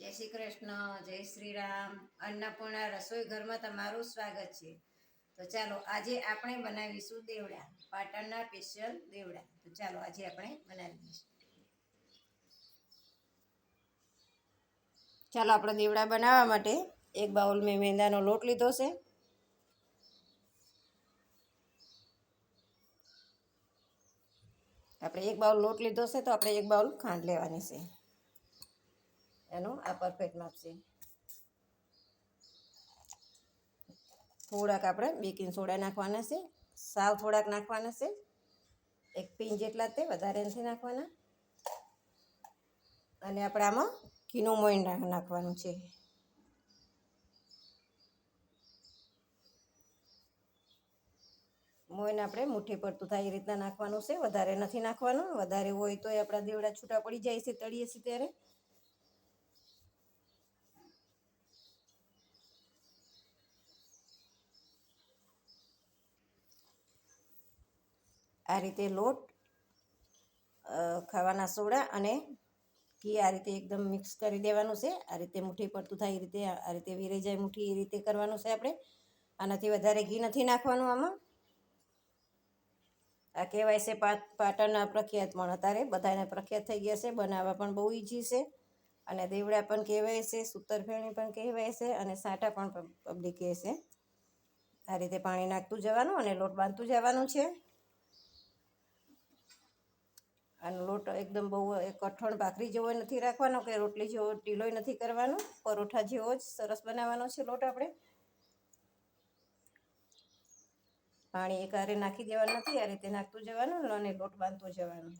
જય શ્રી કૃષ્ણ, જય શ્રી રામ. અન્નપૂર્ણા રસોઈ ઘરમાં તમારું સ્વાગત છે. તો ચાલો, આજે આપણે બનાવીશું દેવડા, પાટણના સ્પેશિયલ દેવડા. તો ચાલો, આજે આપણે બનાવી દઈશું. ચાલો, આપણે દેવડા બનાવવા માટે એક બાઉલ મેં મેંદાનો લોટ લીધો છે. આપણે એક બાઉલ લોટ લીધો છે, તો આપણે એક બાઉલ ખાંડ લેવાની છે. એનું આ પરફેક્ટ માપ છે. થોડાક આપણે બેકિંગ સોડા નાખવાના છે. સાવ થોડાક નાખવાના છે. એક પિન જેટલા તે વધારે નથી નાખવાના. અને આપણે આમાં ઘીનું મોઈન નાખવાનું છે. મોઈન આપણે મુઠ્ઠી પડતું થાય એ રીતના નાખવાનું છે. વધારે નથી નાખવાનું. વધારે હોય તો આપણા દેવડા છૂટા પડી જાય છે, તળીએ છીએ ત્યારે. આ રીતે લોટ ખાવાના સોડા અને ઘી આ રીતે એકદમ મિક્સ કરી દેવાનું છે. આ રીતે મુઠ્ઠી પડતું થાય એ રીતે, આ રીતે વેરાઈ જાય મુઠ્ઠી એ રીતે કરવાનું છે આપણે. આનાથી વધારે ઘી નથી નાખવાનું આમાં. આ કહેવાય છે પાટ પાટણના પ્રખ્યાત પણ અત્યારે બધાને પ્રખ્યાત થઈ ગયા છે, બનાવવા પણ બહુ ઈઝી છે. અને દેવડા પણ કહેવાય છે, સૂતરફેણી પણ કહેવાય છે અને સાંટા પણ પબ્લિક કહે છે. આ રીતે પાણી નાખતું જવાનું અને લોટ બાંધતું જવાનું છે. અને લોટ એકદમ બહુ કઠણ ભાખરી જેવો નથી રાખવાનો કે રોટલી જેવો ઢીલોય નથી કરવાનો. પરોઠા જેવો જ સરસ બનાવવાનો છે લોટ આપણે. પાણી એકારે નાખી દેવાનું નથી, આ રીતે નાખતું જવાનું અને લોટ બાંધતું જવાનો.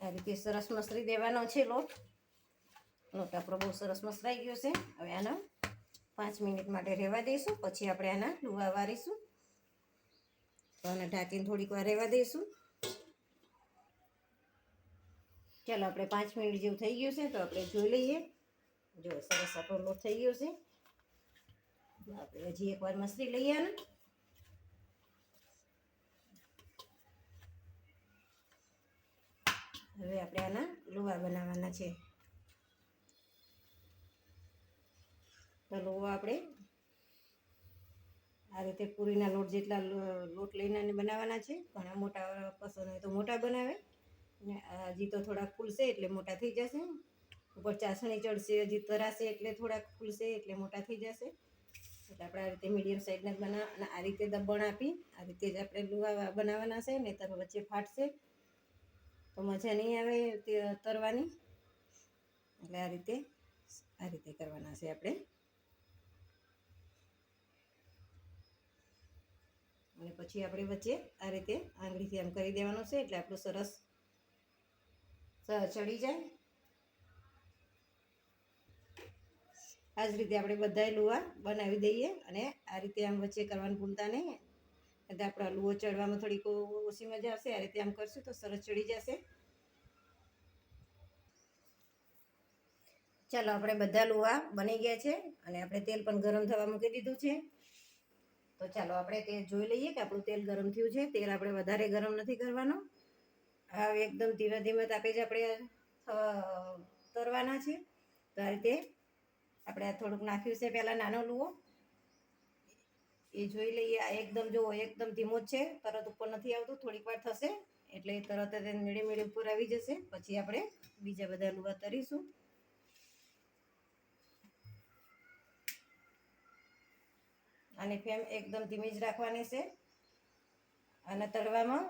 આ રીતે સરસ મસરી દેવાનો છે લોટ. લોટ આપણો બહુ સરસ મસરાઈ ગયો છે. હવે આના પાંચ મિનિટ માટે રહેવા દઈશું. પછી આપણે આના લુવા વારીશું. તો આને ઢાંકીને થોડીક વાર રહેવા દઈશું. ચાલો, આપણે પાંચ મિનિટ જેવું થઈ ગયું છે, તો આપણે જોઈ લઈએ. જો, સરસ આપણો થઈ ગયો છે. આપણે હજી એકવાર મસરી લઈએ આને. હવે આપણે આના લુવા બનાવવાના છે. આપણે આ રીતે પૂરીના લોટ જેટલા લોટ લઈને બનાવવાના છે, ઘણા મોટા પસંદ હોય તો મોટા બનાવે. ને હજી તો થોડાક ફૂલશે એટલે મોટા થઈ જશે. ઉપર ચાસણી ચડશે, હજી તરાશે એટલે થોડાક ફૂલશે એટલે મોટા થઈ જશે. એટલે આપણે આ રીતે મીડિયમ સાઇઝના જ બનાવ અને આ રીતે દબણ આપી, આ રીતે જ આપણે લુવા, બનાવવાના છે નહીં તર વચ્ચે ફાટશે. તો મજા નહીં આવે તરવાની. એટલે આ રીતે આ રીતે કરવાના છે આપણે. અને પછી આપણે વચ્ચે આ રીતે આંગળીથી આમ કરી દેવાનું છે એટલે આપણું સરસ ચડી જાય. આ જ રીતે આપણે બધાય લુવા બનાવી દઈએ અને આ રીતે આમ વચ્ચે કરવાનું ભૂલતા નહીં. એટલે આપણા લુઓ ચડવામાં થોડીક ઓછી મજા આવશે, આ રીતે આમ કરશું તો સરસ ચડી જશે. ચાલો, આપણે બધા લુવા બની ગયા છે અને આપણે તેલ પણ ગરમ થવા મૂકી દીધું છે. તો ચાલો આપણે તે જોઈ લઈએ કે આપણું તેલ ગરમ થયું છે. તેલ આપણે વધારે ગરમ નથી કરવાનું. હવે એકદમ ધીમે ધીમે તાપે જ આપણે તરવાના છે. તો આ રીતે આપણે થોડુંક નાખ્યું છે પહેલાં નાનો લુઓ એ જોઈ લઈએ, આ એકદમ જુઓ એકદમ ધીમો જ છે. તરત ઉપર નથી આવતું, થોડીક વાર થશે. એટલે તરત જ મેળે મેળે ઉપર આવી જશે. પછી આપણે બીજા બધા લુવા તરીશું. અને ફ્લેમ એકદમ ધીમી જ રાખવાની છે. અને તળવામાં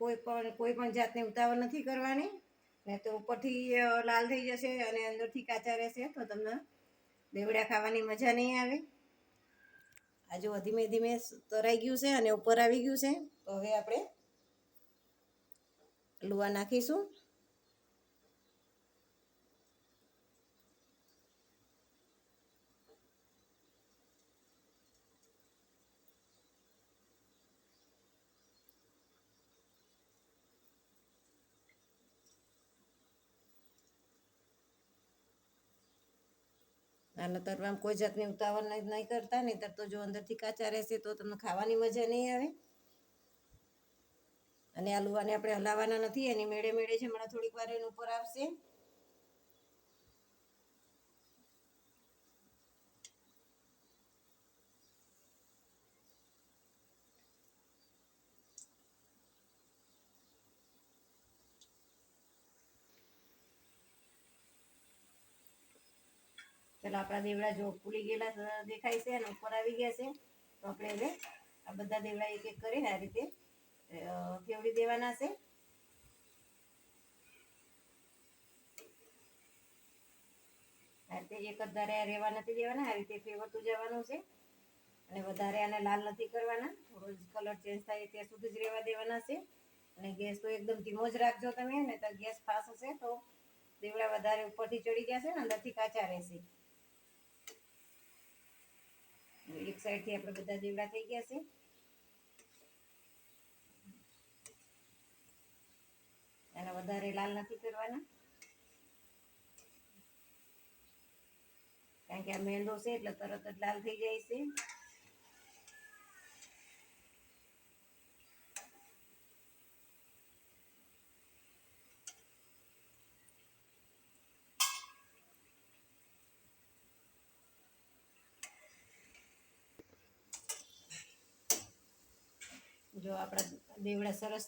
કોઈ પણ કોઈ પણ જાતની ઉતાવળ નથી કરવાની. ને તો ઉપરથી લાલ થઈ જશે અને અંદરથી કાચા રહેશે, તો તમને દેવડા ખાવાની મજા નહીં આવે. આ જો ધીમે ધીમે તરાઈ ગયું છે અને ઉપર આવી ગયું છે. તો હવે આપણે લુવા નાખીશું. એટલે તરવામાં કોઈ જાતની ઉતાવળ નહીં કરતા નહીં તો જો અંદરથી કાચા રહેશે તો તમને ખાવાની મજા નહીં આવે. અને આ લુવાને આપણે હલાવવાના નથી, એની મેળે મેળે છે હમણાં થોડીક વાર એનું ઉપર આવશે. ચલો આપણા દેવડા જો ફૂલી ગયેલા દેખાય છે અને ઉપર આવી ગયા છે. તો આપણે હવે આ બધા દેવડા એક એક કરીને આ રીતે ફેવડી દેવાના છે. આ રીતે એક જ ધારે રહેવા નથી દેવાના, આ રીતે ફેવરતું જવાનું છે. અને વધારે આને લાલ નથી કરવાના. થોડો જ કલર ચેન્જ થાય ત્યાં સુધી જ રહેવા દેવાના છે. અને ગેસ તો એકદમ ધીમો જ રાખજો તમે ને તો ગેસ ફાસ્ટ હશે તો દેવડા વધારે ઉપરથી ચડી જશે ને અંદરથી કાચા રહેશે. એક સાઈડથી આપણે બધા દેવડા થઈ ગયા છે. એને વધારે લાલ નથી કરવાના. કારણ કે આ મેંદો છે એટલે તરત જ લાલ થઈ જાય છે. જો આપણા દેવડા સરસ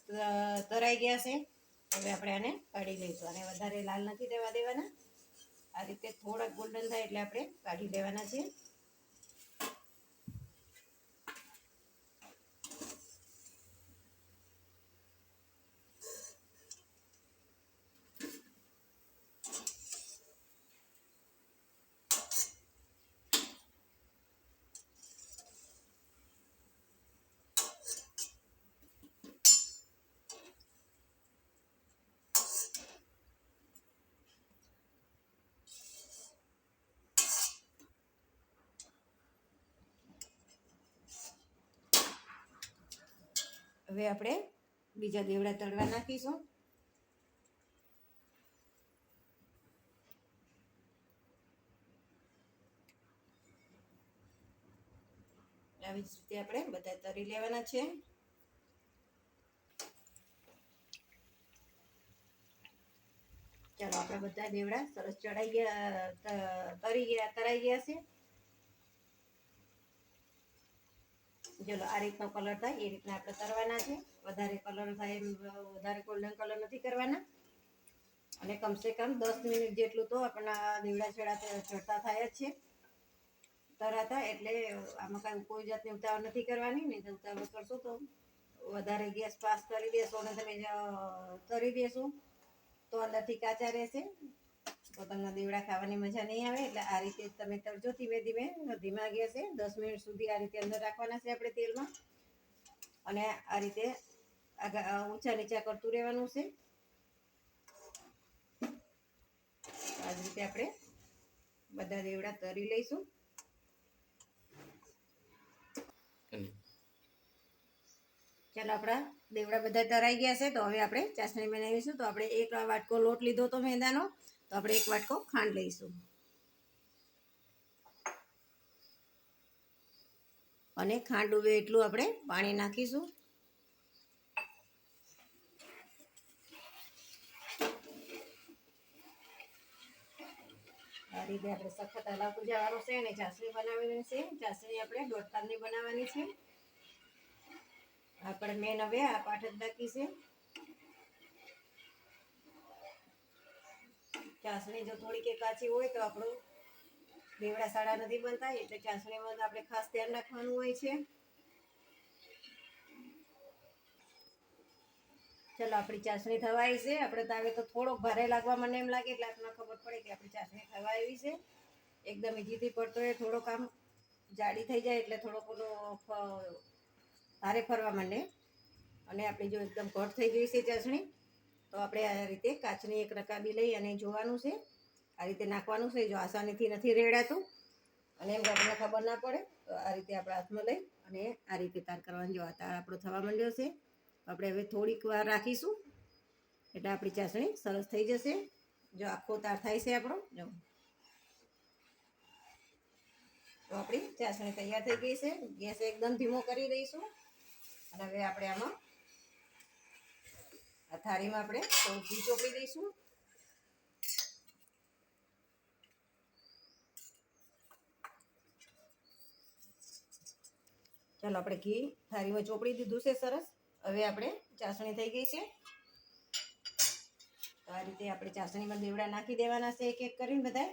તરાઈ ગયા છે, હવે આપણે આને કાઢી લઈશું. અને વધારે લાલ નથી દેવા દેવાના. આ રીતે થોડાક ગોલ્ડન થાય એટલે આપણે કાઢી લેવાના છે હવે આપણે બીજા દેવડા તળવા નાખીશું. આવી જ રીતે આપણે બધા તરી લેવાના છે. ચાલો, આપણા બધા દેવડા સરસ ચડાઈ ગયા તરી ગયા, તરાઈ ગયા છે. ચલો આ રીતનો કલર થાય, એ રીતના આપણે તરવાના છે. વધારે કલર થાય એમ, વધારે ગોલ્ડન કલર નથી કરવાના. અને કમસે કમ દસ મિનિટ જેટલું તો આપણા દીવડા ચડા ચડતા થાય જ છે. તરાતા એટલે આમાં કાંઈ કોઈ જાતની ઉતાવળ નથી કરવાની, નહીં તો ઉતાવળ કરશો તો વધારે ગેસ પાસ કરી દેશો અને તમે તરી દેશો. તો અંદરથી કાચા રહેશે. તો તમને દેવડા ખાવાની મજા નહીં આવે, એટલે આ રીતે તમે તળજો ધીમે ધીમે ધીમા ગેસે દસ મિનિટ સુધી આ રીતે અંદર રાખવાના છે આપણે તેલમાં. અને આ રીતે ઊંચા નીચા કરતું રહેવાનું છે. આ રીતે આપણે બધા દેવડા તરી લઈશું. ચાલો આપણા દેવડા બધા તરાઈ ગયા છે, તો હવે આપણે ચાસણી બનાવીશું. તો આપણે એક વાટકો લોટ લીધો તો મેંદાનો. તો આપણે એક વાટકો ખાંડ લઈશું. અને ખાંડ ડૂબે એટલું આપણે પાણી નાખીશું. આ રીતે આપણે સખત હલાવતું જવાનું છે અને ચાસણી બનાવવાની છે. ચાસણી આપણે દોઢ તારની બનાવવાની છે. આપણે મેન હવે આ પાઠ જ બાકી છે. ચાસણી જો થોડી કે કાચી હોય તો આપણું દેવડા સાડા નથી બનતા, એટલે ચાસણીમાં આપણે ખાસ ધ્યાન રાખવાનું હોય છે. ચલો, આપણી ચાસણી થવાઈ છે. આપણે તાવે તો થોડોક ભારે લાગવા મને એમ લાગે, એટલે આપણને ખબર પડે કે આપણી ચાસણી થવા આવી છે. એકદમ ઈજીથી પડતો હોય, થોડોક આમ જાડી થઈ જાય, એટલે થોડોક ઓલો ભારે ફરવા માંડે. અને આપણી જો એકદમ ઘટ થઈ ગઈ છે ચાસણી તો આપણે આ રીતે કાચની એક રકાબી લઈ અને જોવાનું છે. આ રીતે નાખવાનું છે. જો આસાનીથી નથી રેડાતું અને એમ આપણને ખબર ના પડે, તો આ રીતે આપણા હાથમાં લઈ અને આ રીતે તાર કરવાનું. જો આ તાર આપણો થવા માંડ્યો છે આપણે હવે થોડીક વાર રાખીશું. એટલે આપણી ચાસણી સરસ થઈ જશે. જો આખો તાર થાય છે આપણો, જો. તો આપણી ચાસણી તૈયાર થઈ ગઈ છે. ગેસ એકદમ ધીમો કરી દઈશું. અને હવે આપણે આમાં આ થાળીમાં આપણે ઘી ચોપડી દઈશું. ચાલો આપણે ઘી થાળીમાં ચોપડી દીધું છે સરસ. હવે આપણે ચાસણી થઈ ગઈ છે. તો આ રીતે આપણે ચાસણીમાં દેવડા નાખી દેવાના છે એક એક કરીને બધા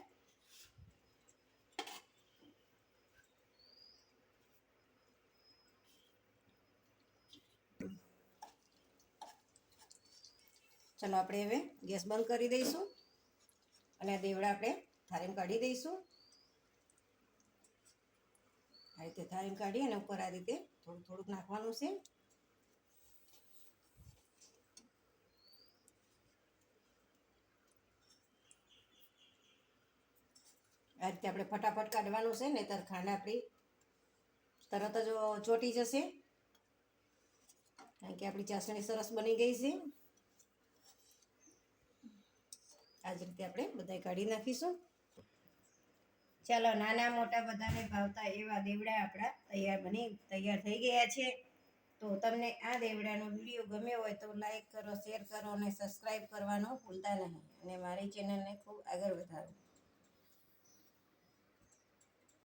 ચાલો આપણે હવે ગેસ બંધ કરી દઈશું અને દેવડા આપણે થાળીમાં કાઢી દઈશું. આ રીતે થાળીમાં કાઢી અને ઉપર આ રીતે થોડું થોડુંક નાખવાનું છે. આ રીતે આપણે ફટાફટ કાઢવાનું છે, નહીતર ખાંડ આપણી તરત જ ચોટી જશે. કારણ કે આપણી ચાસણી સરસ બની ગઈ છે. આ જ રીતે આપણે બધા કાઢી નાખીશું. ચાલો, નાના મોટા બધાને ભાવતા એવા દેવડા આપણા તૈયાર બની, તૈયાર થઈ ગયા છે. તો તમને આ દેવડાનો વીડિયો ગમ્યો હોય તો લાઈક કરો, શેર કરો અને સબસ્ક્રાઈબ કરવાનો ભૂલતા નહીં. અને મારી ચેનલને ખૂબ આગળ વધારો.